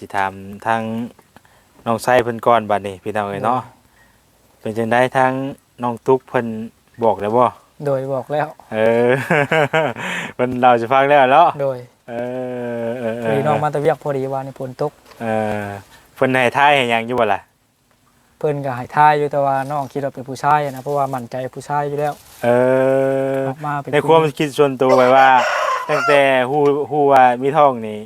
สิถามทางน้องไส้เพิ่นก่อนบัดนี้พี่น้องเอ้ยเนาะเป็นจังได๋ทางน้องตุ๊กเพิ่นบอกแล้วบ่โดยบอกแล้ว เออเพิ่นเราจะฟังแล้วเนาะโดย เออเออเอพออดีน้องมาแตะเวียกพอดีว่านี่ฝนตกเออเพิ่นให้ทายให้หยังอยู่บ่ล่ะเพิ่นก็ให้ทายอยู่แต่ว่าน้องคิดว่าเป็นผู้ชายนะเพราะว่ามั่นใจผู้ชายอยู่แล้วเออ ออกมาเป็นในความคิดส่วนตัวไว้ว่า ตั้งแต่ฮู้ฮู้ว่ามีท้องนี่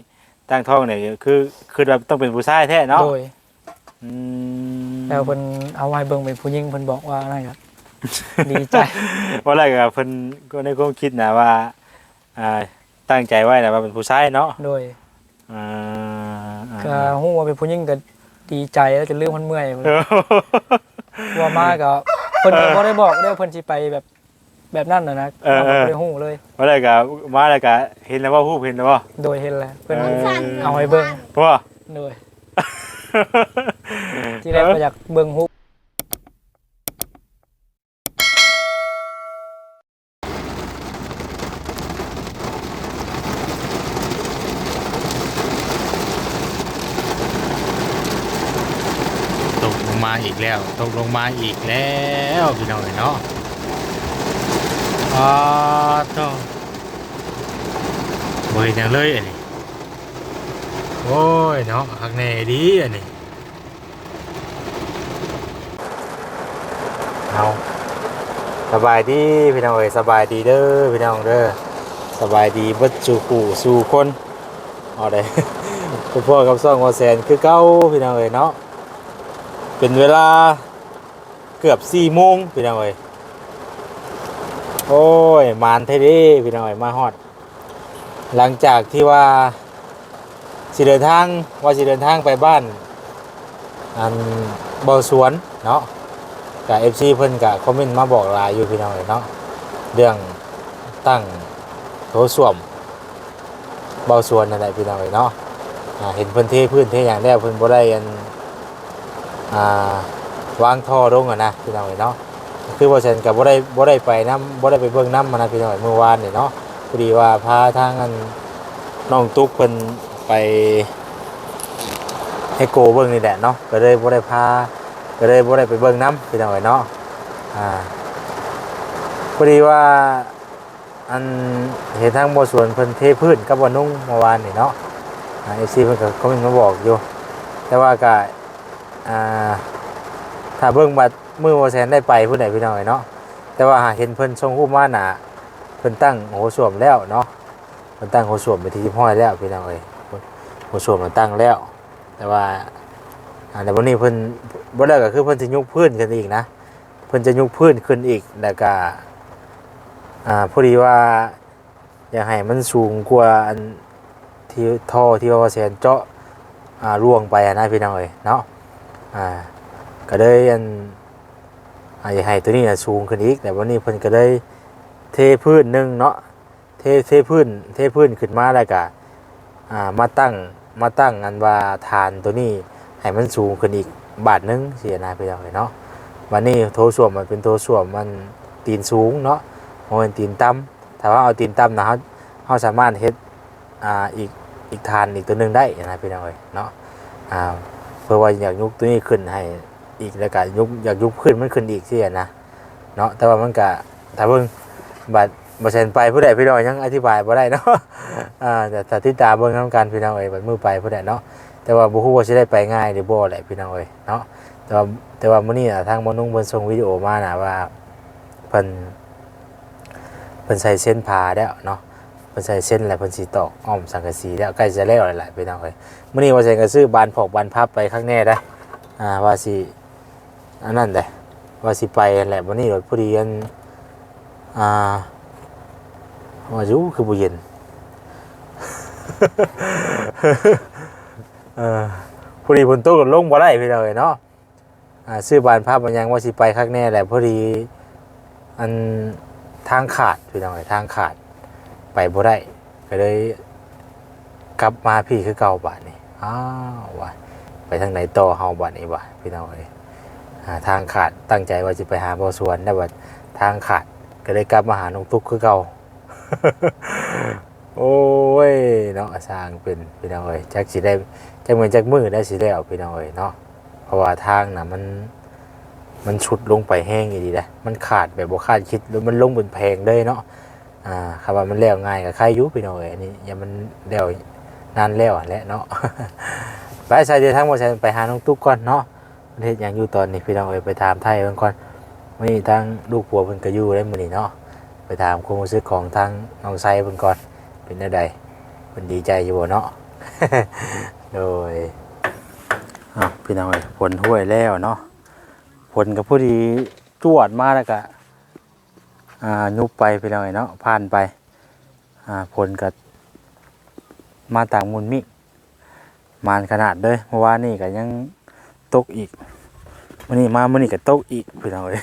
ตั้งท้องนี่คือคือว่าต้องเป็นผู้ชายแท้เนาะโดยอืมแล้วเพิ่นเอาไว้เบิ่งเป็นผู้หญิงเพิ่นบอกว่านั่นครับ ดีใจ ว่าอะไรก็เพิ่นก็ในความคิดนะว่าอ่าตั้งใจไว้นะว่าเป็นผู้ชายเนาะโดยอ่าอ่าก็ฮู้ว่าเป็นผู้หญิงก็ดีใจแล้วจะเรื่องมันเมื่อยเออ ว่ามาก็เพิ่นก็บ่ได้บอกได้อเพิ่นสิไปแบบ แบบนั้นน่ะนะเออเออบ่ได้ฮู้เลยว่าอะไรก็มาแล้วก็เห็นแล้วว่าฮู้เห็นแล้วว่า โดยเห็นแล้วเพิ่นเออ เอาให้เบิ่งว่า โดยที่แรกก็อยากเบิ่งฮู้ตกลงมาอีกแล้ว ตกลงมาอีกแล้วพี่น้องเนาะ อ๋อโตบ่เห็นหยังเลยอันนี้โอ้ยเนาะข้างในดีอันนี้เอาสบายดีพี่น้องเอ้ยสบายดีเด้อพี่น้องเด้อสบายดีบัดสู่ผู้สู่คนเอาได้พ่อกับซ่องวอแสนคือเก้าพี่น้องเอ้ยเนาะเป็นเวลาเกือบสี่โมงพี่น้องเอ้ย โอ้ยมานเท่เดีพี่น้อยมาฮอด หลังจากที่ว่าสิเดินทางว่าสิเดินทางไปบ้าน อันเบาสวนเนาะกับเอฟซีเพิ่นกับคอมเมนต์มาบอกลายอยู่พี่น้องเอ้ยเนาะเรื่องตั้งโถส้วมเบาสวนนั่นแหละพี่น้องเอ้ยเนาะเห็นเพิ่นเทพื้นเทอย่างแล้เพิ่นบ่ได้อันวางท่อลงอะนะพี่น้องเอ้ยเนาะ คือว่าฉันกับบ่ได้บ่ได้ไปน้ำบ่ได้ไปเบิ่งน้ำมานะพี่น้องเอ้ยเมื่อวานนี่เนาะพอดีว่าพาทางอันน้องตุ๊กเพิ่นไปให้โกเบิ่งนี่แหละเนาะก็เลยบ่ได้พาก็เลยบ่ได้ไปเบิ่งน้ำพี่น้องเอ้ยเนาะอ่าพอดีว่าอันเห็นทางบ่สวนเพิ่นเทพื้นกับบ่นุ่งเมื่อวานนี่เนาะอ่า FC เพิ่นก็คอมเมนต์มาบอกอยู่ แต่ว่าก็อ่าถ้าเบิ่งบัด มือโมแซนได้ไปผู้ใดพี่น้องเนาะแต่ว่าหากเห็นเพิ่นทรงรูปมาหนาเพิ่นตั้งโหสวมแล้วเนาะเพิ่นตั้งโหสวมไปที่ห้อยแล้วพี่น้องเอ้ยโหสวมมันตั้งแล้ว แต่ว่าอ่าแต่วันนี้เพิ่นบ่ได้ก็คือเพิ่นสิยุกพื้นขึ้นอีกนะเพิ่นจะยุกพื้นขึ้นอีกแล้วก็อ่าพอดีว่าอยากให้มันสูงกว่าอันที่ท่อที่ว่าแซนเจาะอ่าล่วงไปอะนะพี่น้องเอ้ยเนาะอ่าก็เลยอัน อาอยากให้ตัวนี้นะสูงขึ้นอีก แต่วันนี้เพิ่นก็เลยเทพื้นหนึ่งเนาะเทเทพื้น เทพื้นขึ้นมาแล้วก็อ่ามาตั้งมาตั้งอันว่าฐานตัวนี้ให้มันสูงขึ้นอีกบาทหนึงเสียนะพี่น้องเอ้ยเนาะวันนี้โถส้วมมันเป็นโถส้วมมันตีนสูงเนาะโมเป็นตีนต่ำถ้าว่าเอาตีนต่ำนะเฮาเฮาสามารถเฮ็ดอ่าอีกอีกทานอีกตัวหนึ่งได้นะพี่น้องเอ้ยเนาะอ่าเพื่อว่าอยากยกตัวนี้ขึ้นให้ อีกแล้วก็ยุกอยากยุกขึ้นมันขึ้นอีกสิอะนะเนาะแต่ว่ามันก็ถ้าเบิ่งบัดบ่เซนไปผู้ใดพี่น้องยังอธิบายบ่ได้เนาะอ่าแต่ถ้าติดตามเบิ่งนํกันพี่น้องเอ้ยบัดมือไปผู้ใดเนาะแต่ว่าบ่ฮู้ว่าสิได้ไปง่ายหรือบ่แหละพี่น้องเอ้ยเนาะแต่ว่าแต่ว่ามื้อนี้น่ะทางมนุ่งเพิ่นส่งวิดีโอมาน่ะว่าเพิ่นเพิ่นใส่เส้นผ้าแล้วเนาะเพิ่นใส่เส้นแล้วเพิ่นสิตอกอ้อมสังกะสีแล้วใกล้จะแล้วแล้วแหละพี่น้องเอ้ยมื้อนี้ว่าสิก็ซื้อบานพอกบานพับไปข้างแน่ได้อ่าว่าสิ อันนั้นได้ว่าสิไปแหละวันนี้รถพอดีอันอ่าว่าอยู่คือบ่เย็นเออพอดีฝนตกก็ลงบ่ได้พี่น้องเอ้ยเนาะอ่าซื้อบานพับมันยังว่าสิไปข้างแน่แหละพอดีอันทางขาดพี่น้องเอ้ยทางขาดไปบ่ได้ก็เลยกลับมาพี่คือเก่าบาทนี่อ้าวว่ะไปทางไหนต่อเฮาบาทนี้วะพี่น้องเอ้ย ทางขาดตั้งใจว่าจะไปหาบอสวนได้บัดทางขาดก็เลยกลับมาหาน้องตุ๊กคือเก่าโอ้ยเนาะสร้างเป็นพี่น้องเอ้ยจักสิได้จักเหมือนจักมือได้สิแล้วพี่น้องเอ้ยเนาะเพราะว่าทางน่ะมันมันชุดลงไปแห้งอย่างดีนะมันขาดแบบบ่คาดคิดแล้วมันลงบนแพงเลยเนาะอ่าคำว่ามันแล้วง่ายกับใครอยุพี่น้องเอ้ยอันนี้อย่ามันแล้วนานแล้วแหละเนาะไปใส่เดี๋ยวทั้งหมดใส่ไปหาน้องตุ๊กก่อนเนาะ ประเทศยังอยู่ตอนนี้พี่น้องเอ้ยไปถามไทยเพิ่นก่อนมื้อนี้ทางลูกผัวเพิ่นก็อยู่ได้มื้อนี้เนาะไปถามความรู้สึกของทางน้องไซเพิ่นก่อนเป็นจังไดเพิ่นดีใจอยู่บ่เนาะโดยอะพี่น้องเอ้ยผลห้วยแล้วเนาะผลกับผู้ดีจวดมาแล้วก็อ่ายุบไปไปเลยเนาะผ่านไปอ่าผลกับมาต่างมุนมิมานขนาดเลยเมื่อวานนี่ก็ยัง ตกอีกวันนี้มามื่อนี้ก็ตกอีกพี่น้องเอ้ย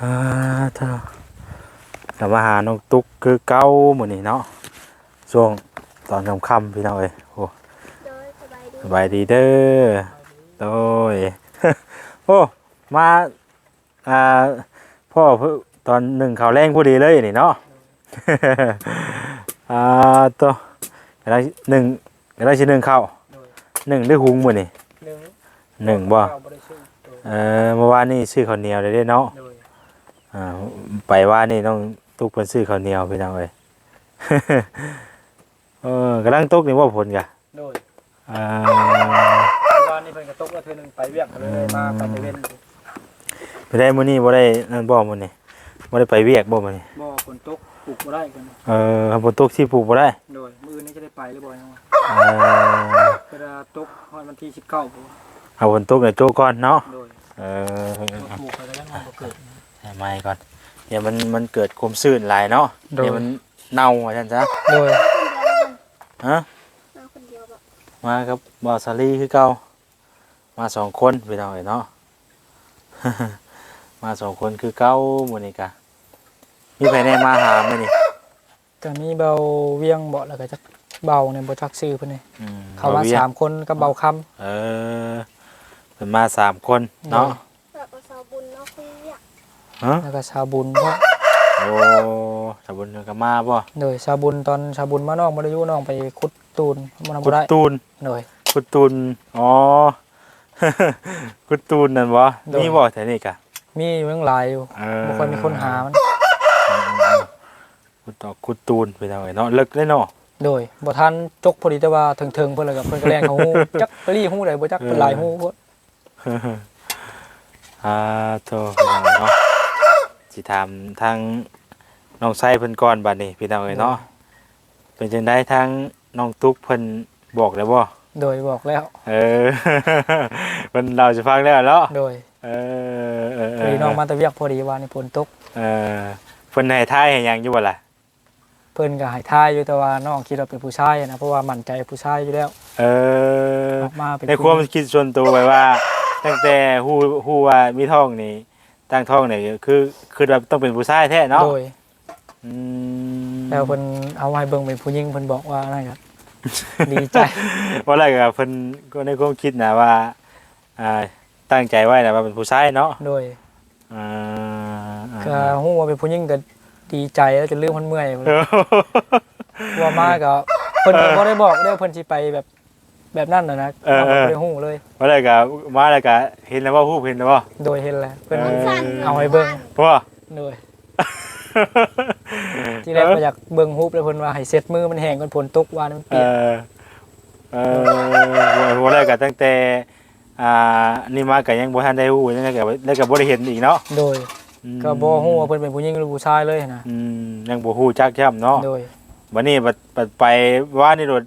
อ่าเท่าแต่มาหาน้องตุ๊กคือเก้าหมือนี้เนาะช่วงตอนค่ำๆพี่น้องเอ้ยโอ้ยสบายดีเด้อโดยโอ้มาอ่าพ่อพตอนหนึ่งข่าวแรงพอดีเลยนี่เนาะอ่าตัวเดี๋ยวเรหนึ่งเดี๋ยวเรชิ้นหนึ่งข้าว หนึ่งด้วยหุงมือนี่หนึ่งหนึ่งบ่เก้าบ่ได้ชื่อโดยเออเมื่อวานนี่ซื้อข้าวเหนียวเลยเด้เนาะโดยอ่าไปว่านี่ต้องตุกเพิ่นซื้อข้าวเหนียวไปน้องเอ้ย เออกำลังตุกนี่ว่าผลกะโดยอ่าวันนี้เพิ่นก็ตกแล้วเทื่อหนึงไปเวียกก็เลยมาไปเว้นไปได้มื้อนี้บ่ได้นั่นบ่มื้อนี้บ่ได้ไปเวียกบ่มื้อนี้บ่ฝนตก ปลูกบ่ได้กันเออคำฝนตกที่ปลูกบ่ได้โดยมื้อนี้จะได้ไปหรือบ่ยังวะเออเวลาตกฮอดวันที่19บ่เอาฝนตกเนี่ยโจก่อนเนาะโดยเออปลูกไปแล้วมันบ่เกิดให้ไม้ก่อนเดี๋ยวมันมันเกิดความชื้นหลายเนาะโดยเดี๋ยวมันเน่าว่าซั่นซะโดยฮะมาคนเดียวแบบมากับบอสซารี่คือเก่ามาสองคนพี่น้องเอ้ยเนาะ มาสองคนคือเก่ามื้อนี้กะ มีไผแน่มาหามื้อนี้ก็มีเบาเวียงเบาแล้วก็จักเบาเนี่ยบ่จักชื่อเพิ่นนี่อืมเขามาบ่วียงสามคนกับเบาคำเออเพิ่นมาสามคนเนาะแบบเอาสาวบุญเนาะคุยอยากฮะแล้วก็ชาวบุญเพราะโอ้สาบุญก็มาบ่โดยชาวบุญตอนชาวบุญมาน้องบ่ได้อยู่น้องไปขุดตูนมันกุบ่ดได้ตูน โดยกุดตูน อ๋อกุดตูนนั่นบ่โดยมีบ่แถวนี้กะมีอยู่ยังหลายอยู่เออบ่ค่อยมีคนหามัน กุดตอกกุดตูนไปทางไหนเนาะเลิกได้เนาะโดยบ่ทันจกพอดีแต่ว่าถึงๆเพิ่นแล้วก็เพิ่นก็แล่นเขาฮู้จักไปรีฮู้ได้บ่จักเป็นหลายฮู้โพดอ่าโตไปทางไหนเนาะสิถามทางน้องไส้เพิ่นก่อนบัดนี้พี่น้องเอ้ยเนาะเป็นจังได๋ทางน้องตุ๊กเพิ่นบอกแล้วบ่โดยบอกแล้ว เออเพิ่นเราจะฟังแล้วเนาะโดยเออเออเอพออดีน้องมาแตะเวียกพอดีว่านี่ฝนตกเออเพิ่นให้ทายให้หยังอยู่บ่ล่ะ เพิ่นก็ให้ทายอยู่แต่ว่าน้องคิดว่าเป็นผู้ชายนะเพราะว่ามั่นใจผู้ชายอยู่แล้ว เออออกมาเป็นในความคิดส่วนตัวไว้ว่า ตั้งแต่ฮู้ฮู้ว่ามีท้องนี่ตั้งท้องนี่คือคือแบบต้องเป็นผู้ชายแท้เนาะโดยอืมแล้วเพิ่นเอาให้เบิ่งเป็นผู้หญิงเพิ่นบอกว่านั่นครับ ดีใจ ว่าอะไรก็เพิ่นก็ในความคิดนะว่าอ่าตั้งใจไว้นะว่าเป็นผู้ชายเนาะโดยอ่าอ่าก็ฮู้ว่าเป็นผู้หญิงก็ ดีใจแล้วจะลืมมันเมื่อยเออว่ามาก็เพิ่นก็บ่ได้บอกเด้อเพิ่นสิไปแบบแบบนั้นน่ะนะเออเออ บ่ได้ฮู้เลยว่าอะไรก็มาแล้วก็เห็นแล้วว่าฮู้เห็นแล้วบ่โดยเห็นแล้วเพิ่นเออสั้นเอาให้เบิ่งเพราะว่า โดยที่แรกก็อยากเบิ่งรูปแล้วเพิ่นว่าให้เซ็ตมือมันแห้งก่อนฝนตกว่ามันเอเปียกอเออว่าอะไรก็ตั้งแต่ อ่า นี่มาก็ยังบ่ทันได้ฮู้ยังไงก็ได้ก็บ่ได้เห็นอีกเนาะ โดยอืม ก็บ่ฮู้ว่าเพิ่นเป็นผู้หญิงหรือผู้ชายเลยนะอืมยังบ่ฮู้จักย่ํเนาะโดยวันนี้บัดบัดไปว่านี่โดด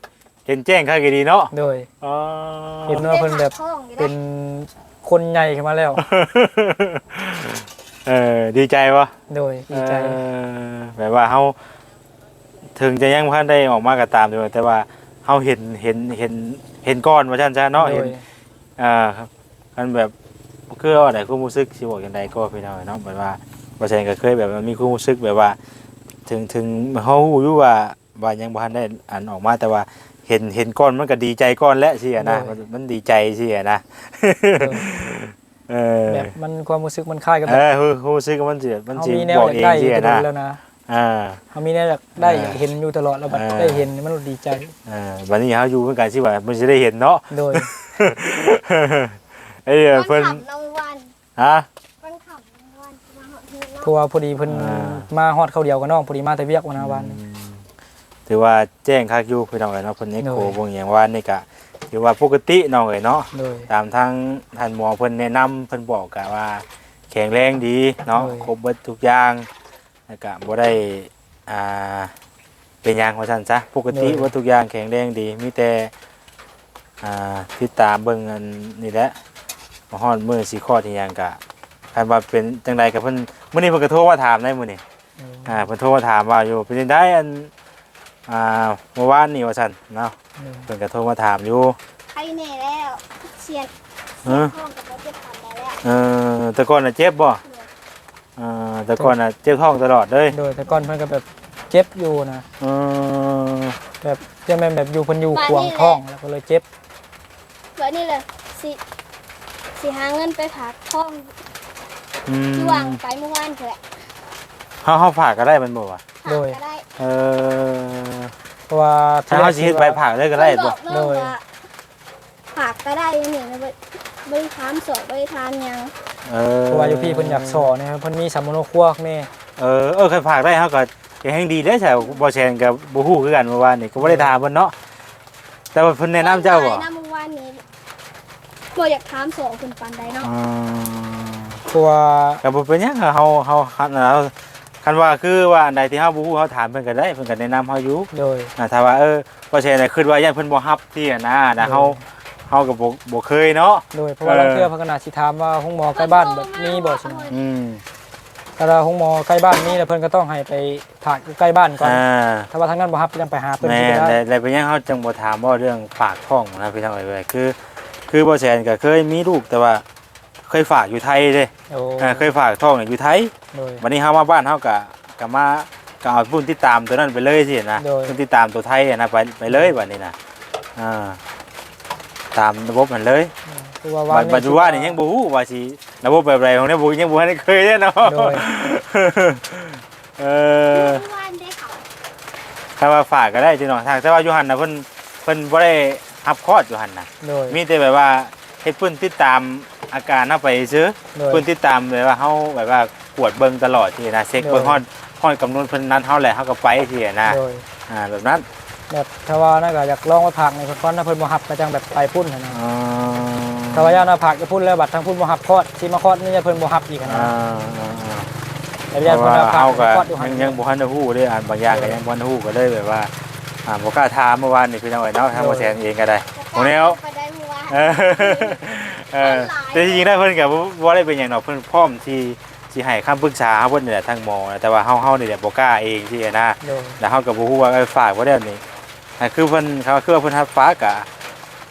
เห็นแจ้งค่าก็ดีเนาะโดย อ๋อ เห็นว่าเพิ่นแบบท้องอยู่เป็ได้นคนใหญ่ขึ้นมาแล้ว เออดีใจวะโดยดีใจเออแบบว่าเฮาถึงจะยังบ่ทันได้ออกมาก็ตามอยู่แต่ว่าเฮาเห็นเห็นเห็นเห็นก้อนว่าซั่นซะเนาะโดเห็นยอ่าครับมันแบบ คือว่าได้ความรู้สึกสิบอกจังไดก็พี่น้องเนาะแบบว่าบ่ใช่ก็เคยแบบว่ามีความรู้สึกแบบว่า ถึงถึงเฮาฮู้อยู่ว่าว่ายังบ่ทันได้อันออกมาแต่ว่าเห็นเห็นก้อนมันก็ดีใจก้อนแล้วสิอะนะมันมันดีใจสิอะนะเออแบบมันความรู้สึกมันคล้ายกับเอแบบอฮู้ฮู้สึกว่ามันสิมันเฮาสิมีแนวบอกอยากเองได้อสิยู่อะแต่นะโดนแล้วนะอ่าเฮามีแนวอยากได้อ่าอยากเห็นอยู่ตลอดแล้วบัดอ่าได้เห็นมันดีใจอ่าวันนี้เฮาอยู่เพื่อการสิว่ามันสิได้เห็นเนาะโดยไอ้เหี้ยวันเพิ่นขับน้องวันฮะวันขับน้องวันมาหอดเฮือนเพเนาะราะว่าพอดีเพิ่นอ่า มาฮอดเขาเดียวกับน้องพอดีมาแต่เวียกวันนาวันนี้ถือว่าแจ้งคักอยู่พี่น้องเอ้ยเนาะเพิ่นเอ็กโคโดย บ่งหยังว่านี่ก็ถือว่าปกติน้องเอ้ยเนาะโดยตามทางท่านหมอเพิ่นแนะนำเพิ่นบอกกะว่า แข็งแรงดีเนาะโดย ครบเบิดทุกอย่างแล้วก็บ่ได้อ่าเป็นหยังว่าซั่นซะปกติว่าทุกอย่างแข็งแรงดีมีแต่อ่าติดตามเบิ่งอันนี่แหละ มาฮอดมื้อสิคลอดอีหยังกะคันว่าเป็นจังไดก็เพิ่นมื้อนี้เพิ่นก็โทรมาถามได้มื้อนี้อ่าเพิ่นโทรมาถามว่าอยู่เป็นจังไดอันอ่าเมื่อวานนี่ว่าซั่นเนาะโดยเพิ่นก็โทรมาถามอยู่ใครแน่แล้วเสียนเออห้องกับรถเจ็บขันได้แล้วเออแต่ก่อนน่ะเจ็บบ่เออแต่ก่อนน่ะเจ็บท้องตลอดเลยโดยแต่ก่อนเพิ่นก็แบบเจ็บอยู่นะเออแบบจะแม่นแบบอยู่เพิ่นอยู่ขวางท้องแล้วก็เลยเจ็บแบบนี้เลยสิ สิหาเงินไปผักท้องอืมที่วางไปเมื่อวานเถอะเฮาเฮาฝากก็ได้มันบ่วะผักก็ได้เออเพราะว่าถ้าเฮาสิเฮ็ดใบผักได้ก็ได้เพิ่นบบ่อกน้องว่าผักก็ได้ยังเนี่ยไม่ไม่ได้ทำสอบไม่ได้ทานยังเออเพราะว่าอยู่พี่เพิ่นอยากสอนนะครับเพิ่นมีสัมมโนครัวแม่เออเออใครฝากได้เฮาก็ยังแฮงดีเด้อใช่บ่แชนกับบ่ฮู้คือกันเมื่อวานนี่ก็บ่ได้ถามเพิ่นเนาะแต่ว่าเพิ่นแนะนำเจ้าบ่แนะนำเมื่อวานนี้ บ่อยากถามสอบคุณปันใดเนาะอืมเพราะว่าก็บ่เป็นหยังค่ะเฮาเฮาคันเราคันว่าคือว่าอันใดที่เฮาบ่ฮู้เฮาถามเพิ่นก็ได้เพิ่นก็แนะนำเฮาอยู่ โดย อ่าถ้าว่าเออบ่ใช่น่ะคิดว่าย่านเพิ่นบ่ฮับที่อะนะนะเฮาเฮาก็บ่บ่เคยเนาะ โดยเพราะว่าเออลางเทื่อเพิ่นก็น่าสิถามว่าห้องหมอใกล้บ้านแบบมีบ่ใช่ไหมอืมถ้าว่าห้องหมอใกล้บ้านมีแล้วเพิ่นก็ต้องให้ไปถากอยู่ใกล้บ้านก่อนอ่าถ้าว่าทางนั้นบ่ฮับยังไปหาเพิ่นแม่ที่นได้แล้วแล้วเป็นหยังเฮาจังบ่ถามว่าเรื่องฝากท้องนะพี่น้องเอ้ยคือ คือบ่แซนก็เคยมีลูกแต่ว่าเคยฝากอยู่ไทยเด้โอ้อ่าเคยฝากท้องเนี่ยอยู่ไทย โดย วันนี้เฮามาบ้านเฮาก็ก็มาก็เอาพุ่นติดตามตัวนั้นไปเลยสินะโดย พุ่นติดตามตัวไทยอะนะไปไปเลยบัดนี้นะอ่าตามระบบมันเลยคือว่าบัดปัจจุบันนี่ยังบ่ฮู้ว่าสิระบบแบบไรของเนี่ยบ่ยังบ่ทันได้เคยเด้เนาะโดย เออเมื่อวานได้เขาถ้าว่าฝากก็ได้จิเนาะทางแต่ว่าอยู่หั่นน่ะเพิ่นเพิ่นบ่ได้ รับคลอดอยู่หั่นน่ะโดย มีแต่แบบว่าเฮ็ดเพิ่นติดตามอาการเฮาไปซื้อโดยเพิ่นติดตามแบบว่าเฮาแบบว่ากวดเบิ่งตลอดทีนะเช็คเบิ่งโดยฮอดฮอดกำหนดเพิ่นนั้นเฮาแหละเฮาก็ไปทีนะโดยอ่าแบบนั้นแบบถ้าว่าน่าก็อยากลองมาผักในเพิ่นก่อนนะเพิ่นบ่ฮับก็จังแบบไปพุ่นหั่นนะอ๋อถ้าว่าย่านาผักจะพุ่นแล้วบัดทางพุ่นบ่ฮับคลอดสิมาคลอดนี่จะเพิ่นบ่ฮับอีกหั่นอ่านะอ่าแต่เพย่าราะเพิ่นว่าเอาผักเฮาก็คลอดอยู่หั่ยันงยังบ่ทันได้ฮู้เด้อ่านบางอย่างก็ยังบ่ทันได้ฮู้ก็เลยแบบว่า อ่าบ่กล้าถามเมื่อวานนี่พี่น้องเอ้ยเนาะทางบ่แซนเองก็ได้โอ้แนวไปได้เมื่อวานเออเออแต่จริงๆแล้วเพิ่นก็บ่บ่ได้เป็นหยังดอกเพิ่นพร้อมที่สิให้คำปรึกษาเฮาเพิ่นนี่แหละทางหมอนะแต่ว่าเฮาเฮานี่แหละบ่กล้าเองที่นะโดยแล้วเฮาก็บ่ฮู้ว่าเอ้ยฝากบ่ได้อันนี่อ่าคือเพิ่นเขาคือว่าเพิ่นรับฝากกะ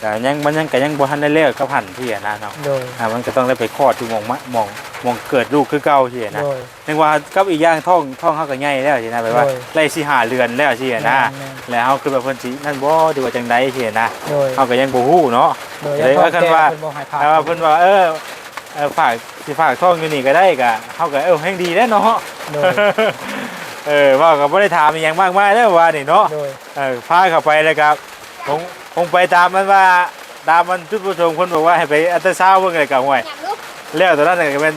ก็ยังมันยังก็ยังบ่ทันได้แล้วกับหันที่นะเนาะโดย อ่ามันก็ต้องได้ไปคลอดอยู่หมองมะหมองห มองเกิดลูกคือเก่าที่นะโดย นึกว่ากับอีกอย่างท้องท้องเฮาก็ใหญ่แล้วที่นะแบบว่าโดยไล่สิหาเรือนแล้วที่นะ แม่น แล้วเฮาคือแบบเพิ่นสินั่นบ่ดีว่าจังไดที่นะโดยเฮาก็ยังบ่ฮู้เนาะ โดยเลยว่ากันว่า เพิ่นบ่ให้ผักแต่ว่าเพิ่นว่าเออเออฝากสิฝากท้องอยู่นี่ก็ได้ก็เฮาก็เออแฮงดีแล้วเนาะ โดยเออว่าก็บ่ได้ถามอีหยังมากมายแล้วว่านี่เนาะ โดยเออพาเข้าไปเลยครับคงคงไปตามมันว่าตามมันจุดประสงค์เพิ่นบอกว่าให้ไปอัลตราซาวด์เบิ่งอะไรกับห่วยอยากลุก แล้วตอนนั้นก็เป็น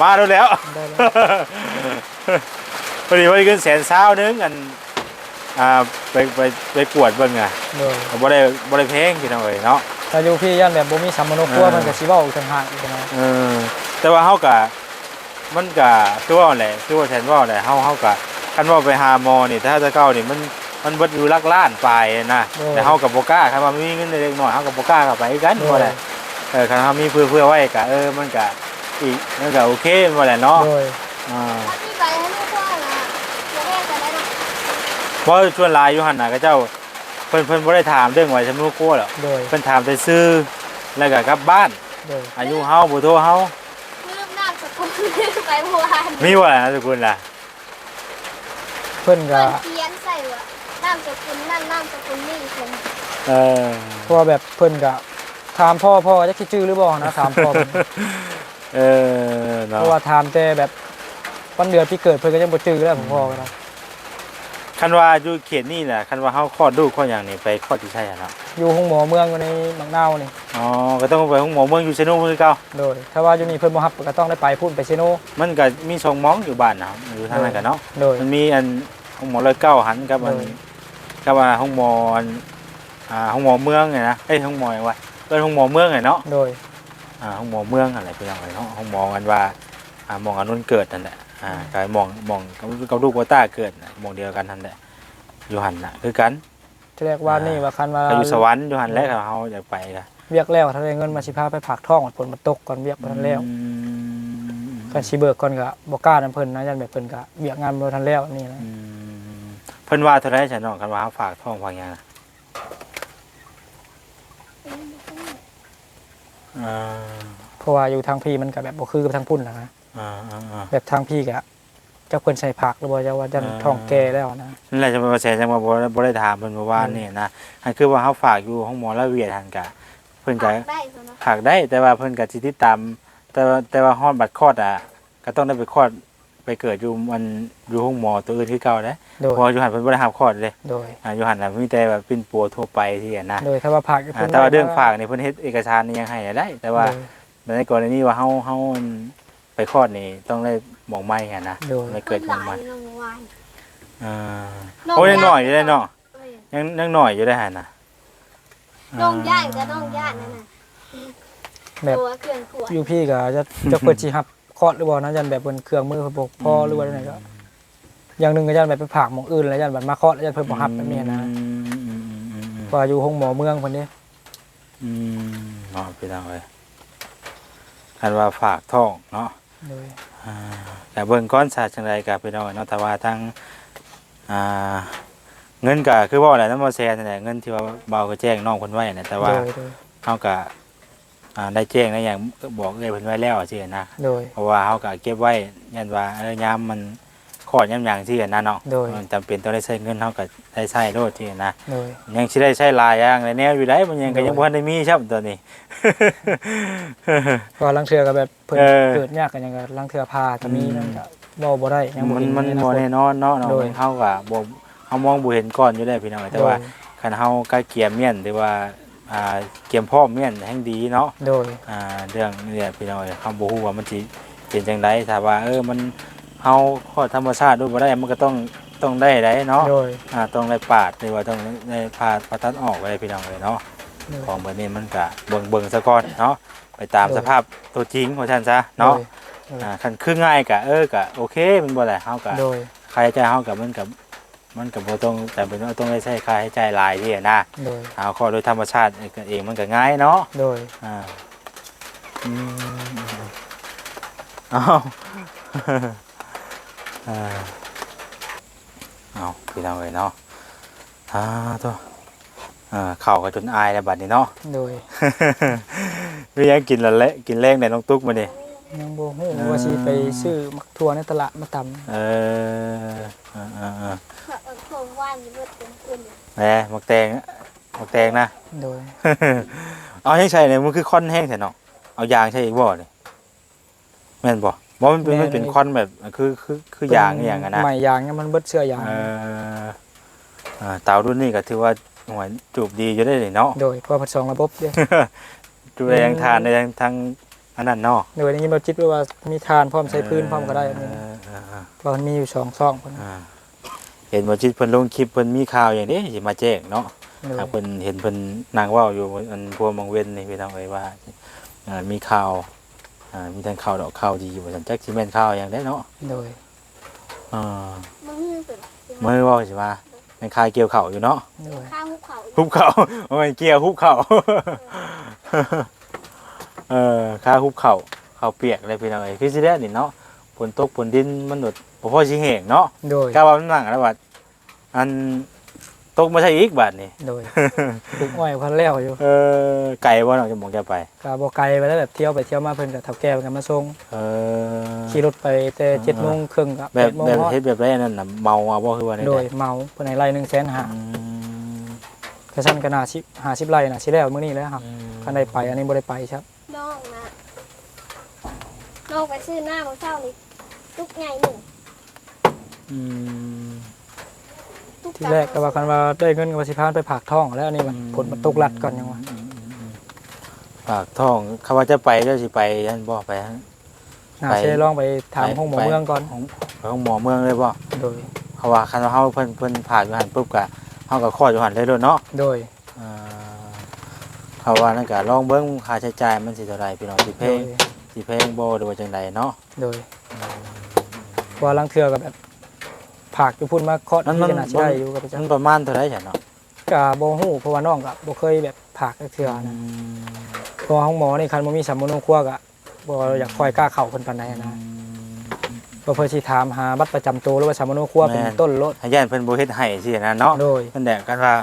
มาแล้วแล้วได้แล้วพอดีว่าได้เงินแสนซาวนึงอันอ่าไปไปไปกวดเบิ่งอะโดยก็บ่ได้บ่ได้เพลงพี่น้องเอ้ยเนาะถ้าอยู่พี่ย่านแบบบ่มีสัมมโนครัวเออมันก็สิเว้าอีกต่างหากอีกนะเออแต่ว่าเฮาก็มันก็คือว่าแหละคือว่าแทนว่าแหละเฮาเฮาก็คันว่าไปหาหมอนี่ถ้าจะเก้านี่มันมันเบิดอยู่หลักล้านปลายนะแต่เฮาก็บ่กล้าคันว่ามีเงินเล็กน้อยเฮาก็บ่กล้าเข้าไปกันโดว่ายแหละ เออคันเขามีเพื่อเพื่อไว้กะเออมันกะอีกมันกะโอเคมาแหละเนาะโดยอ่าถ้าพี่ไปให้ลูกว่าละจะได้จะได้เนาะเพราะชวนหลายอยู่หันน่ะก็เจ้าเพิ่นเพิ่นบ่ได้ถามเรื่องไว้ชำนุกลัวหรอกโดยเพิ่นถามแต่ซื้อแล้วก็กลับบ้าน โดยอายุเฮาบ่โทรเฮาลืมนามสกุลไปเมื่อวานมีบ่ล่ะนามสกุลล่ะเพิ่นก็เพิ่นเขียนใส่ว่านามสกุลนั่นนามสกุลนี่เพิ่นเออเพราะว่าแบบเพิ่นก็ ถามพ่อพ่อจักสิชื่อหรือบ่นะถามพ่อเพิ่นเออเพเนาะราะว่าถามแต่แบบวันเดือนปีเกิดเพิ่นก็ยังบ่ชื่อแล้วผมพ่อก็ได้คันว่าอยู่เขตนี่แหละคันว่าเฮาคลอดลูกคลอดหยังนี่ไปคลอดที่ใช่อะเนาะอยู่ห้องหมอเมืองอยู่ในบางนาวนี่อ๋อก็ต้องไปห้องหมอเมืองอยู่เซโนคือเก่าโดยถ้าว่าอยู่นี่เพิ่นบ่ฮับก็ต้องได้ไปพุ่นไปเซโนมันก็มีสองหมองอยู่บ้านนะอยู่ทางนั้นกันเนาะ โดย มันมีอันห้องหมอร้อยเก้าหันกับอันเออ กับว่าห้องหมออันอ่าห้องหมอเมืองไงนะเอ้ยห้องหมอหยังวะ เอิ้นห้องหมอเมืองไงเนาะโดย อ่าห้องหมอเมืองอะไรเป็นยังไงเนาะห้องหมอกันว่าอ่ามองอันนู้นเกิดนั่นแหละอ่ากับมองมองกับกับลูกโบต้าเกิดน่ะมองเดียวกันนั่นแหละอยู่หันน่ะคือกันที่แรกว่านี่ว่าคันว่าก็อยู่สวรรค์อยู่หันแหล้วเขาอยากไปละเวียกแล้วถ้าได้เงินมาสิพาไปผากท้องฝนมันตกก่อนเวียกบ่ทันแล้วอืมกันสิเบิกก่อนก็บ่กล้านำเพิ่นนะยันแบบเพิ่นก็เวียกงานบ่ทันแล้วนี่นะอืมเพิ่นว่าเท่าไหรฉันน้องกันว่าฝากท้องฝากหยังนะอ่า เพราะว่าอยู่ทางพี่มันก็แบบบ่คือกับทางพุ่นนะนะอ่าอ่าอ่าแบบทางพี่ก็เจ้าเพิ่นใส่ผักหรือบ่เจ้าว่าจันอ่าท้องแก่แล้วนะนั่นแหละจะมาแสจังว่าบ่ได้บ่ได้ถามเพิ่นเมื่อวานนี่นะอันคือว่าเฮาฝากอยู่ห้องหมอละเวียดหันกะเพิ่นก็ฝากได้คนเนาะฝากได้แต่ว่าเพิ่นก็สิติดตามแต่ว่าแต่ว่าฮอดบัตรคลอดอะก็ต้องได้ไปคลอด ไปเกิดอยู่มันอยู่ห้องหมอตัวอื่นคือเก่าเด้โดยเพราะว่าอยู่หันเพิ่นบ่ได้รับคลอดเลยโดยอ่าอยู่หันน่ะมีแต่แบบเป็นปัวทั่วไปที่อะนะโดยถ้าว่าผักอ่าแต่ว่าเรื่องฝากนี่เพิ่นเฮ็ดเอกสารนี่ยังให้ได้ แต่ว่าในกรณีว่าเฮาเฮาไปคลอดนี่ต้องได้หมองไม้อะนะโดยไม่เกิดหมองหไม้ลายน้องวานอ่าโอ้ยยังน้อยอยู่ได้เนาะเอ้ยยังยังน้อยอยู่ได้หั่นน่ะน้องย่านก็น้องย่านนั่นน่ะแบบตัวเครื่องขวดอยู่พี่ก็จะจะเปิดสิฮับ คลอดหรือบ่นะยันแบบบนเครื่องมือเพิ่นบ่พอหรือว่าจังไดก็ อย่างหนึงก็ยันแบบไปผากหมองอื่นแล้วยันแบบมาคลอดแล้วยันเพิ่นบ่ฮับแบบนี้นะอืมอืมอืมอืม ว่าอยู่ห้องหมอเมืองเพิ่นนี่อืมเนาะพี่น้องเอ้ยคันว่าฝากท้องเนาะโดยอ่าแต่เบิ่งก้อนสาจังไดก็พี่น้องเนาะแต่ว่าทางอ่าเงินก็คือว่าแหละนำบ่แซ่นั่นแหละเงินที่ว่าเบาก็แจ้งน้องเพิ่นไว้น่ะแต่ว่าโดยโดยเฮาก็ อ่าได้แจ้งได้อย่างบอกเลยเพิ่นไว้แล้วสินะโดย เพราะว่าเฮาก็เก็บไว้ยันว่าเออยามมันขอดยามหยังที่นะเนาะโดย มันจำเป็นต้องได้ใช้เงินเฮาก็ได้ใช้โลดที่นะโดย ยังสิได้ใช้หลายอย่างในแนวอยู่ได้มันยังก็โดยยังบ่ทันได้มีครับตอนนี้เพราะลังเทื่อก็แบบเพิ่นเออ เกิดยากกันยังก็ลังเทื่อพาก็มีนั่นก็เว้าบ่ได้ยังบ่มันเห็นมันใอนาบ่คต แน่นอนเนาะเนาะโดยเฮาก็บ่เฮามองบ่เห็นก่อนอยู่ได้พี่น้องแต่ว่าโดย คันเฮาก็เกียมเมียนหรือว่า อ่าเกียมพร้อมเมียนแห่งดีเนาะโดย อ่าเรื่องนี่แหละพี่น้องเฮาบ่ฮู้ว่ามันสิเป็นจังไดถ้าว่า เออมันเฮาขอธรรมชาติด้วยบ่ได้มันก็ต้องต้องได้ได้เนาะโดย อ่าต้องได้ปาดหรือว่าต้องได้พาผ่าตัดออกอะไรพี่น้องเลยเนาะโดยของแบบนี้มันก็เบิ่งเบิ่งซะก่อนเนาะไปตามโดย สภาพตัวจริงของท่านซะเนาะโดย อ่าคันคือง่ายก็เออก็โอเคมันบ่ได้เฮาก็ โดยค่าใช้จ่ายเฮาก็มันก็ มันก็บ่ต้องแต่เป็นว่าต้องได้ใช้ค่าใช้จ่ายหลายที่นะโดย เอาข้อโดยธรรมชาติเองมันก็ง่ายเนาะโดย อ่าอืมเอาอ่าเอาพี่น้องเลยเนาะอ่าตัวอ่าเข่าก็จนอายแล้วบัดนี้เนาะ โดยพี่ยังกินละเละกินแรงในน้องตุ๊กมาดิ ยังบ่ฮู้ว่าสิไปซื้อมักทั่วในตลาดมาตำเอออ่าอ่าอ่าเออของ ว่านอยู่เบิดเป็นคนอยู่แหมหมักแตงหมักแตงนะ โดย เอาให้ใช่เนี่ยมันคือคอนแห้งแท้เนาะเอายางใช่อีกบ่เนี่ยแม่นบ่บ่มันเป็นมันเป็นคอนแบบคือคือคือยางอหย่างอะนะใหม่ยางเนี่ยมันเบิดเสื้อยาง เอออ่าเต่ารุ่นนี้ก็ถือว่าหวยจูบดีอยู่ได้เลยเนาะ โดยเพราะว่าเพัดสองระบบเด้อ จูบได้ยังทานได้ยังทั้งอันนั้นเนาะโดยนี้เราจิตว่ามีทานพร้อมใช้พื้นพร้อมก็ได้อันนี้เออเออเออเพราะมันมีอยู่สองซ่องพุ่นอ่า เห็นบ่จิตเพิ่นลงคลิปเพิ่นมีข่าวอย่างนี้สิมาแจ้งเนาะโดยถ้าเพิ่นเห็นเพิ่นนางเว้าอยู่อันพวกมังเว้นนี่พี่น้องเอ้ยว่าอ่ามีข่าวอ่ามีทั้งข่าวดอกข่าวดีว่าซั่นจักสิแม่นข่าวอย่างได้เนาะโดยอ่ามันมีเป็นมื้อเว้าสิว่าแม่นข่าวเกี่ยวข้าวอยู่เนาะโดยข้างหุบเขาฮุบเข่าโอ้ยเกียร์ฮุบเข่าเออค่าฮุบเข่าเข่าเปียกเลยพี่น้องเอ้ยคือสิได้นี่เนาะฝนตกฝนดินมันหนด บ่พอสิแห้งเนาะโดยกล้าว่ามันหนังแล้วบัดอันตกมาใช่อีกบาดนี่ โดยปลูกอ้อยพันแล้วอยู่เออไก่บ่เนาะจะมองจะไปก็บ่ไกลไปแล้วแบบเที่ยวไปเที่ยวมาเพิ่นก็ทับแก้วกันมาส่งเออ ขี่รถไปแต่อ่า7โมงครึ่งก็แบบ8โมงแบบฮอดเฮ็ดแบบไรนั่นน่ะเมาเอาบ่คือว่าได้โดยเมาเพิ่นให้ไล่1 5 0 0อืม0กระชั้นก็น่าสิ50ไร่น่ะสิแล้วมื้อนี้แล้วครับคันได้ไปอันนี้บ่ได้ไปครับน้องนะน้องไปซื้อหน้าของเศร้านี่ตุกไงหนึ่ง อืมที่แรกก็ว่ากันว่าได้เงินกับสิพานไปผากท้อง แล้วอันนี่มันผลมันตกลัดก่อนยังวะปากท้องเขาว่าจะไปเจ้าสิไปยันบ่ไปฮะ น่าไป เชลองไปถามห้องหมอเมืองก่อนไปห้องหมอเมืองเลยบ่โดย เขาว่าคันว่าเฮาเพิ่นเพิ่นผ่าอยู่หันปุ๊บก็เฮาก็คลอดอยู่หันได้เลยเนาะโดยอ่าเขาว่านั่นก็ลองเบิ่งค่าใช้จ่ายมันสิเท่าไหร่พี่น้องสิแพโดงยสิแพงบ่หรือว่าจังใดเนาะโดยว่าลังเทือกับแบบ ผากอยู่พุ่นมาเคาะมันที่มันขนาดใช่อยู่กับประมัจำนประมาณเท่าไหร่จ้ะเนาะก็บ่ฮู้เพราะว่าน้องก็บ่เคยแบบผากจักเทื่อนะเพราะว่าห้องหมอนี่คันบ่มีสัมมโนครัวก็บ่อยากคอยกล้าเข้าเพิ่นปานใดนะบ่เพิ่นสิถามหาบัตรประจำตัวหรือว่าสัมมโนครัวเป็นต้นรถให้ย่านเพิ่นบ่เฮ็ดให้สินะเนาะโดย นั่นแหละกันว่า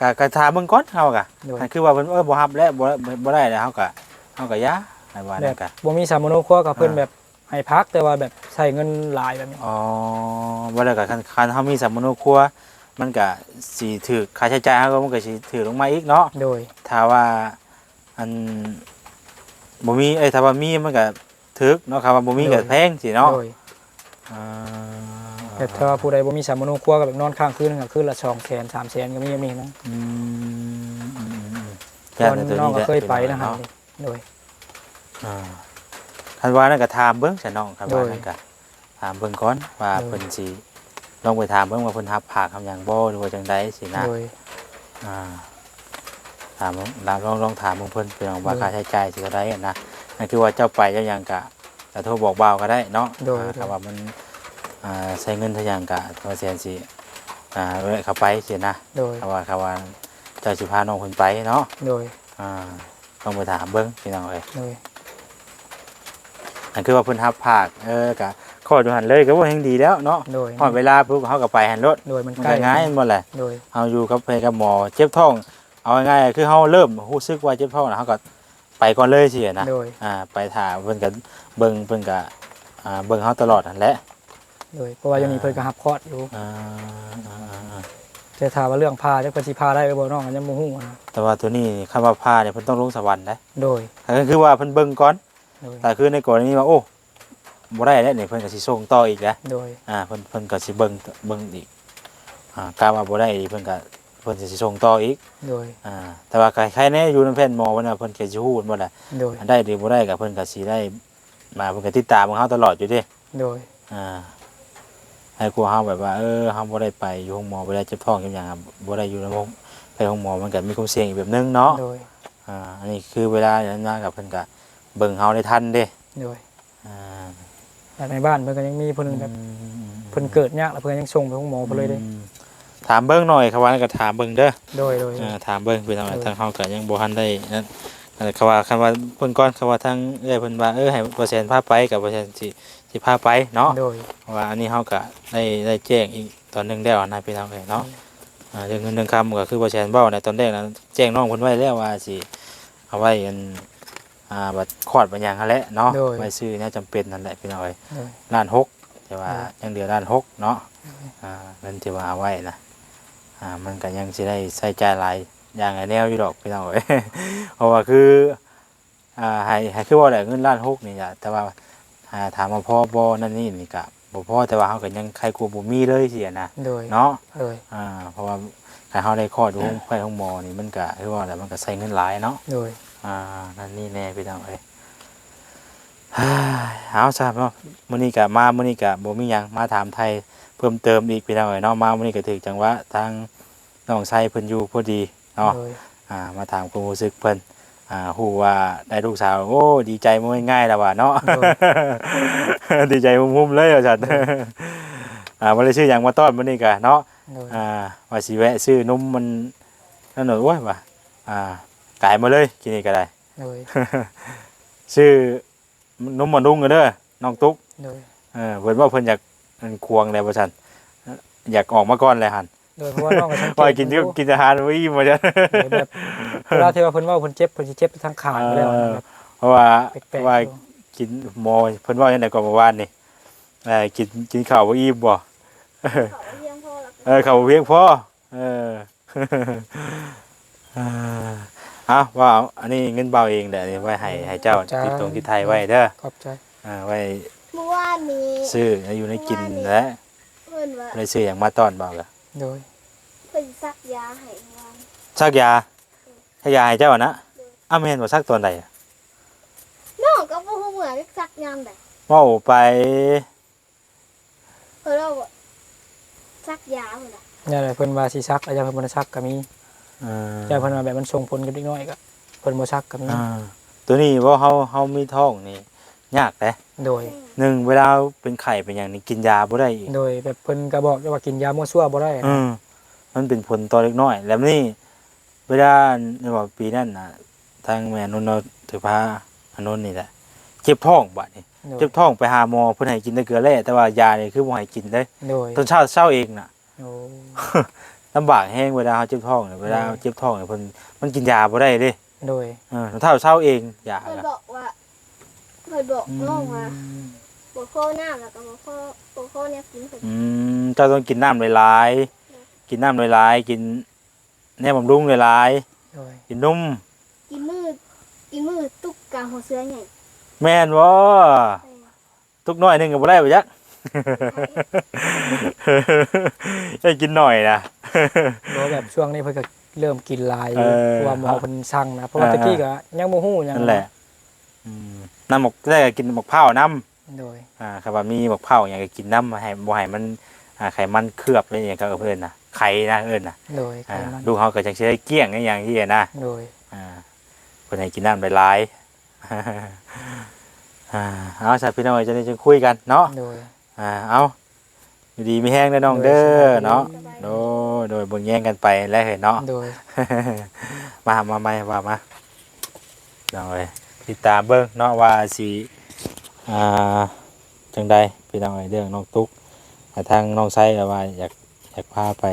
ก็ก็ถามเบิ่งก่อนเฮาก็โดย อันคือว่าเพิ่นเออบ่รับแล้วบ่บ่บ่ได้แล้วเฮาก็เฮาก็ยาให้ว่าแบนั่บนก็บ่มีสัมมโนครัวก็เพิ่นอ่า แบบ ให้พักแต่ว่าแบบใช้เงินหลายแบบนี้อ๋อบ่ได้ก็คันคันเฮามีสัมมโนครัว มันก็สิถูกค่าใช้จ่ายเฮาก็มันก็สิถูกลงมาอีกเนาะโดย ถ้าว่าอันบ่มีเอ้ยถ้าว่ามีมันก็ถูกเนาะครับว่าบ่มีก็แพงสิเนาะโดยอ่าแต่ถ้าว่าผู้ใดบ่มีสัมมโนครัวก็แบบนอนข้างคืนนึงก็คืนละ200,000 300,000ก็มีมีนะอืมอืมอืมตอนน้องก็เคยไปนะฮะเาโดยอ่า คันว่านั่นก็ถามเบิ่งซะน้องคันว่าโดยนั่นก็ถามเบิ่งก่อนว่าโดยเพิ่นสิลองไปถามเบิ่งว่าเพิ่นรับผากคำหยังบ่หรือว่าจังใดสินะโดยอ่าถามเบิ่งลองลองลองถามเบิ่งเพิ่นเพิ่นว่าโดยค่าใช้จ่ายสิเท่าใดอะนะนั่นคือว่าเจ้าไปเจ้าหยังก็ก็โทรบอกบ่าวก็ได้เนาะโดยอ่าโดยถ้าว่ามันอ่าใช้เงินเท่าหยังก็ตัวแสนสิอ่าแวะเข้าไปสินะโดยถ้าว่าถ้าว่าเจ้าสิพาน้องเพิ่นไปเนาะโดยอ่าต้องไปถามเบิ้งพี่น้องเอ้ยโดย อันคือว่าเพิ่นทับภาคเออกะขอดูหันเลยก็ว่าแห่งดีแล้วเนาะโดยพอเวลาปุ๊บเฮาก็ไปหันรถโดยมันมันใกล้ก็ง่ายหมดแหละโดยเฮาอยู่กับเพกับหมอเจ็บท้อง เอาง่ายๆคือเฮาเริ่มรู้สึกว่าเจ็บท้องแล้วเฮาก็ไปก่อนเลยสินะโดยอ่าไปถ่าเพิ่นก็เบิ่งเพิ่นก็อ่าเบิ่งเฮาตลอดนั่นแหละโดยเพราะว่ายังมีเพิ่นก็รับเคราะห์อยู่อ่าอ่าอ่าอ่าแต่ถามว่าเรื่องพาจักเพิ่นสิพาได้หรือบ่น้องก็ยังบ่ฮู้นะแต่ว่าตัวนี้คำว่าพาเนี่ยเพิ่นต้องลงสวรรค์นะโดยก็คือว่าเพิ่นเบิ่งก่อน โดย แต่คือในกรณีว่าโอ้บ่ได้แล้วนี่เพิ่นก็สิส่งต่ออีกแล้วโดย อ่าเพิ่นเพิ่นก็สิเบิ่งเบิ่งอีกอ่ากาว่าบ่ได้อีกเพิ่นก็เพิ่นสิส่งต่ออีกโดย อ่าแต่ว่าใครๆแน่อยู่ในแผ่นหมอเพิ่นน่ะเพิ่นก็สิฮู้หมดแหละโดย อันได้หรือบ่ได้ก็เพิ่นก็สิได้มาเพิ่นก็ติดตามของเฮาตลอดอยู่เด้ โดย อ่าให้กลัวเฮาแบบว่าเออเฮาบ่ได้ไปอยู่ห้องหมอบ่ได้เจ็บท้องเจ็บหยังอะบ่ได้อยู่ในห้องไปห้องหมอมันก็มีความเสี่ยงอีกแบบนึงเนาะโดย อ่าอันนี้คือเวลานั้นมากับเพิ่นก็ เบิ่งเฮาได้ทันเด้โดยอ่าแต่ในบ้านเพิ่นก็ยังมีเพิ่นแบบอืมเพิ่นเกิดยากแล้วเพิ่นยังส่งไปห้องหมอเพิ่นเลยเด้อืมถามเบิ่งหน่อยครับว่าก็ถามเบิ่งเด้อ โดยโดย อ่าถามเบิ่งเป็นทางไหนเออ ทางเฮาก็ยังบ่ทันได้นั่นนั่นแหละเขาว่าคำว่าเพิ่นก่อนเขาว่าทางเอ้ยเพิ่นว่าเออให้เปอร์เซ็นต์พาไปกับเปอร์เซ็นต์สิสิพาไปเนาะโดย เพราะว่าอันนี้เฮาก็ได้ได้แจ้งอีกตอนหนึงแล้วนะพี่น้องเอ้ยเนาะอ่าเรื่องเงินเรื่องคำก็คือเปอร์เซ็นต์เว้าในตอนแรกนั้นแจ้งน้องเพิ่นไว้แล้วว่าสิเอาไว้อัน อ่าบัดคลอดบัดหยังหั่นแหละเนาะไว้ซื้อเนี่ยจำเป็นนั่นแหละพี่น้องเอ้ยโดย ล้านหกแต่ว่าโดยยังเหลือล้านหกเนาะอ่าเงินที่ว่าเอาไว้นะอ่ามันก็ยังสิได้ใช้จ่ายหลายอย่างไอแนวอยู่ดอกพี่น้องเอ้ยเพราะว่าคืออ่าให้ให้คือว่าได้เงินล้านหกนี่จ้ะแต่ว่าอ่าถามว่าพ่อบ่นั่นนี่นี่ก็บ่พอแต่ว่าเฮาก็ยังใครกลัวบ่มีเลยสิอะนะโดย เนาะ โดย อ่าเพราะว่าถ้าเฮาได้คลอดอยู่โรงไปห้องหมอนี่มันก็คือว่าแล้วมันก็ใช้เงินหลายเนาะโดย อ่านั่นนี่แน่พี่น้องเอ้ยฮ่าเอาซะเนาะมื้อนี้ก็มามื้อนี้ก็บ่มีหยังมาถามไทยเพิ่มเติมอีกพี่น้องเอ้ยเนาะมามื้อนี้ก็ถึกจังหวะทางน้องไซเพิ่นอยู่พอดีเนาะโดยอ่ามาถามความรู้สึกเพิ่นอ่าฮู้ว่าได้ลูกสาวโอ้ดีใจบ่ง่ายๆแล้วว่ะเนาะดีใจมุมๆเลยว่าซั่นอ่าบ่ได้ชื่อหยังมาต้อนมื้อนี้ก็เนาะโดยอ่าว่าสิแวะซื้อนมมันนั่นหน่อยโอ้ยว่ะอ่า กายมาเลยกินนี่ก็ได้ โดยชื่อนมมันดุงกันเด้อน้องตุ๊กโดยเออเพิ่นว่าเพิ่นอยากอันควงแล้วว่าซั่นอยากออกมาก่อนเลยหั่นโดยเพราะว่าน้องก็สังเกตว่ากินที่กินอาหารไว้อิ่มว่าซั่นโดยแบบเวลาที่ว่าเพิ่นเว่าเพิ่นเจ็บเพิ่นสิเจ็บทั้งขาไปแล้วนะแบบเพราะว่าแปลกๆว่าอยู่กินหมอเพิ่นว่าจังไดก่อนเมื่อวานนี่เออกินกินข้าวบ่อิ่มบ่เขาเลี้ยงพ่อแล้วก็เออข้าวบ่เพียงพอเออ เออเอาว่าเอาอันนี้เงินเบาเองแหละนี่ไว้ให้ให้เจ้า ติดตรงที่ไทยไว้เด้อขอบใจ อ่าไว้เมื่อวานนี้ซื้ออยู่ในกินและเพื่อนว่าได้ซื้ออย่างมาต้อนเบาก็เโดย เพิ่นซักยาให้วานซักยาซักยาให้เจ้าอะนะอ้าวแม่นบ่ซักตอนใดอะน้องก็บ่ฮู้เหมือนซักยามใดเว้าไปเพิ่นเราว่าซักยาพุ่นน่ะเนี่ยแหละเพิ่นว่าสิซักอาจารย์เพิ่นบ่ได้ซักก็มีเอออาจารย์เพิ่นว่าแบบมันส่งผลกับเด็กน้อยก็เพิ่นบ่ซักก็มีอ่าตัวนี้ว่าเฮาเฮามีท้องนี่ยากแต่โดย หนึ่งเวลาเป็นไข่เป็นอย่างนี้กินยาบ่ได้อีกโดยแบบเพิ่นก็บอกว่ากินยามั่วซั่วบ่ได้อืมมันเป็นผลต่อเล็กน้อย แล้วนี่เวลาในว่าปีนั้นน่ะ ทางแม่นนท์เราถือพาอนนท์นี่แหละเจ็บท้องบัดนี้ โดยเจ็บท้องไปหาหมอเพิ่นให้กินแต่เกลือแร่แต่ว่ายานี่คือบ่ให้กินเลยโดยตอนเช้าเช้าเองน่ะ โอ้ ลำบากแฮงเวลาเฮาเจ็บท้องเนี่ยเวลาเฮาเจ็บท้องเนี่ยเพิ่นมันกินยาบ่ได้เด้โดยเออตอนเช้าเช้าเองยาเพิ่นก็บอกว่าเพิ่นบอกน้องว่าบ่เข้าน้ำแล้วก็บ่เข้าบ่เข้าเนี่ยกินเพิ่นอืมเจ้าต้องกินน้ำหลายๆกินน้ำหลายๆกินแน่บำรุงหลายโดยๆกินนุ่มกินมือกินมือตุกกลางหัวเสือใหญ่แม่นบ่ทุกน้อยหนึงก็บ่ได้บ่จัก ได้กินหน่อยนะเพราะแบบช่วงนี้เพิ่นก็เริ่มกินลายเพราะว่าหมอเพิ่นสั่งนะเพราะว่าตะกี้ก็ยังบ่ฮู้หยังนั่นแหละน้ำหมกได้ก็กินหมกเผาน้ำโดยอ่าครับว่ามีหมกเผาอย่างก็กินน้ำให้บ่ให้มันอ่าไขมันเคลือบอะไรอย่างเงี้ยก็เพิ่นนะไข่นะเอิ้นนะโดยไข่มันลูกเฮาก็จังสิได้เกลี้ยงอย่างที่นะโดยอ่าเพิ่นให้กินน้ำหลายๆอ่าเอาสัตว์พี่น้องจะได้จึงคุยกันเนาะโดย อ่าเอาอยู่ดีมีแห้งเด้อน้องเด้อเนาะโดยโดยเบิ่งแย่งกันไปแล้วเห็นเนาะโดยมามาไม่ว่ามาลองเลยติดตามเบิ่งเนาะว่าสิอ่าจังใดพี่น้องเอ้ยเรื่องน้องตุ๊กอ่าทางน้องไซก็ว่าอยากอยากพาไป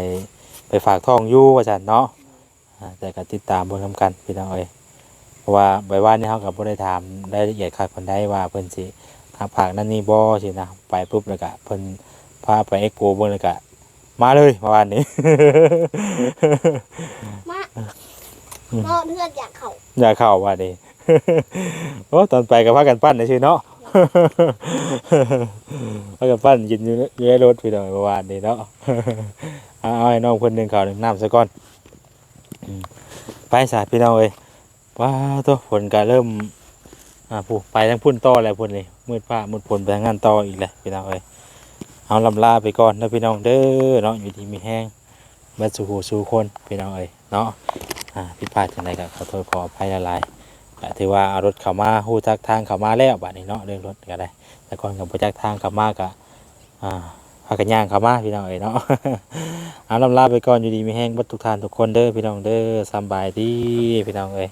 ไปฝากท้องอยู่ว่าซั่นเนาะอ่าแต่ก็ติดตามเบิ่งนํกันพี่น้องเอ้ยเพราะว่าใบว่านี่เฮาก็บ่ได้ถามรายละเอียดคักปานใดว่าเพิ่นสิทางภาคนั้นนี่บ่สินะไปปุ๊บแล้วก็เพิ่นพาไปเอ็กโปเบิ่งแล้วก็มาเลยเมื่อวานนี้มาเนาะเลือดอยากเข้าอย่าเข้าว่าดิโอ้ตอนไปกับพากันปั้นนะชื่อเนาะพากันปั้นกินอยู่อยู่ในรถพี่น้องเมื่อวานนี้เนาะเอาเอาให้น้องคนหนึ่งข่าวหนึ่งน้ำซะก่อนอืมไปสาดพี่น้องเอ้ยว้าตัวฝนก็เริ่ม อ่าผู้ไปทั้งพุ่นต่อแล้วพุ่นเลยมืดฟ้ามืดฝนไปทางงานต่ออีกแล้วพี่น้องเอ้ยเอาลำลาไปก่อนนะพี่น้องเด้อเนาะอยู่ดีมีแห้งเบัดสู่หูสู่คนพี่น้องเอ้ยเนาะอ่าผิดพลาดจังไดก็ขอโทษขออภัยละลายๆก็ถือว่าเอารถเข้ามาฮู้จักทางเข้ามาแล้วบัดนี้เนาะเรื่องรถก็ได้ แต่ก่อนก็บ่จักทางเข้ามาก็อ่าพากันย่างเข้ามาพี่น้องเอ้ยเนาะเอาลำลาไปก่อนอยู่ดีมีแห้งเบัดทุกท่านทุกคนเด้อพี่น้องเด้อสบายดีพี่น้องเอ้ย